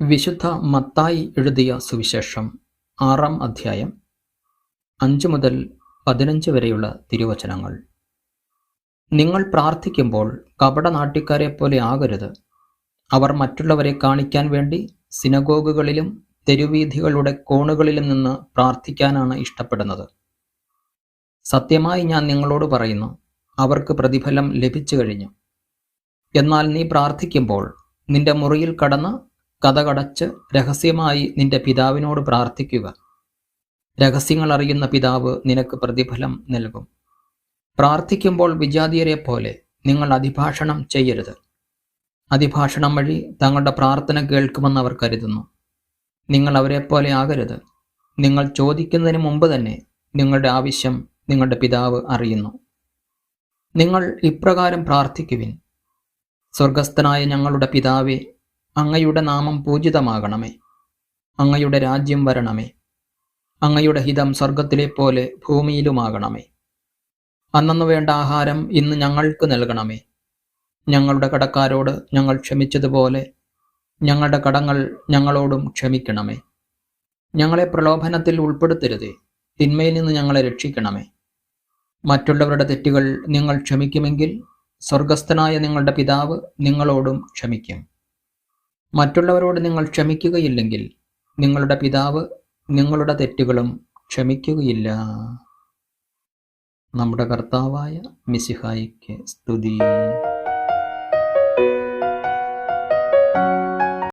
വിശുദ്ധ മത്തായി എഴുതിയ സുവിശേഷം ആറാം അധ്യായം അഞ്ച് മുതൽ പതിനഞ്ച് വരെയുള്ള തിരുവചനങ്ങൾ. നിങ്ങൾ പ്രാർത്ഥിക്കുമ്പോൾ കപടനാട്ടിക്കാരെ പോലെ ആകരുത്. അവർ മറ്റുള്ളവരെ കാണിക്കാൻ വേണ്ടി സിനഗോഗുകളിലും തെരുവീഥികളുടെ കോണുകളിലും നിന്ന് പ്രാർത്ഥിക്കാനാണ് ഇഷ്ടപ്പെടുന്നത്. സത്യമായി ഞാൻ നിങ്ങളോട് പറയുന്നു അവർക്ക് പ്രതിഫലം ലഭിച്ചു കഴിഞ്ഞു. എന്നാൽ നീ പ്രാർത്ഥിക്കുമ്പോൾ നിന്റെ മുറിയിൽ കടന്ന് കഥകടച്ച് രഹസ്യമായി നിന്റെ പിതാവിനോട് പ്രാർത്ഥിക്കുക. രഹസ്യങ്ങൾ അറിയുന്ന പിതാവ് നിനക്ക് പ്രതിഫലം നൽകും. പ്രാർത്ഥിക്കുമ്പോൾ വിജാതീയരെ പോലെ നിങ്ങൾ അതിഭാഷണം ചെയ്യരുത്. അതിഭാഷണം വഴി തങ്ങളുടെ പ്രാർത്ഥന കേൾക്കുമെന്ന് അവർ കരുതുന്നു. നിങ്ങൾ അവരെ പോലെ ആകരുത്. നിങ്ങൾ ചോദിക്കുന്നതിന് മുമ്പ് തന്നെ നിങ്ങളുടെ ആവശ്യം നിങ്ങളുടെ പിതാവ് അറിയുന്നു. നിങ്ങൾ ഇപ്രകാരം പ്രാർത്ഥിക്കുവിൻ. സ്വർഗസ്ഥനായ ഞങ്ങളുടെ പിതാവേ അങ്ങയുടെ നാമം പൂജിതമാകണമേ. അങ്ങയുടെ രാജ്യം വരണമേ. അങ്ങയുടെ ഹിതം സ്വർഗത്തിലെ പോലെ ഭൂമിയിലുമാകണമേ. അന്നു വേണ്ട ആഹാരം ഇന്ന് ഞങ്ങൾക്ക് നൽകണമേ. ഞങ്ങളുടെ കടക്കാരോട് ഞങ്ങൾ ക്ഷമിച്ചതുപോലെ ഞങ്ങളുടെ കടങ്ങൾ ഞങ്ങളോടും ക്ഷമിക്കണമേ. ഞങ്ങളെ പ്രലോഭനത്തിൽ ഉൾപ്പെടുത്തരുതേ. തിന്മയിൽ നിന്ന് ഞങ്ങളെ രക്ഷിക്കണമേ. മറ്റുള്ളവരുടെ തെറ്റുകൾ നിങ്ങൾ ക്ഷമിക്കുമെങ്കിൽ സ്വർഗസ്ഥനായ നിങ്ങളുടെ പിതാവ് നിങ്ങളോടും ക്ഷമിക്കും. മറ്റുള്ളവരോട് നിങ്ങൾ ക്ഷമിക്കുകയില്ലെങ്കിൽ നിങ്ങളുടെ പിതാവ് നിങ്ങളുടെ തെറ്റുകളും ക്ഷമിക്കുകയില്ല. നമ്മുടെ കർത്താവായ മിസിഹായിക്ക് സ്തുതി.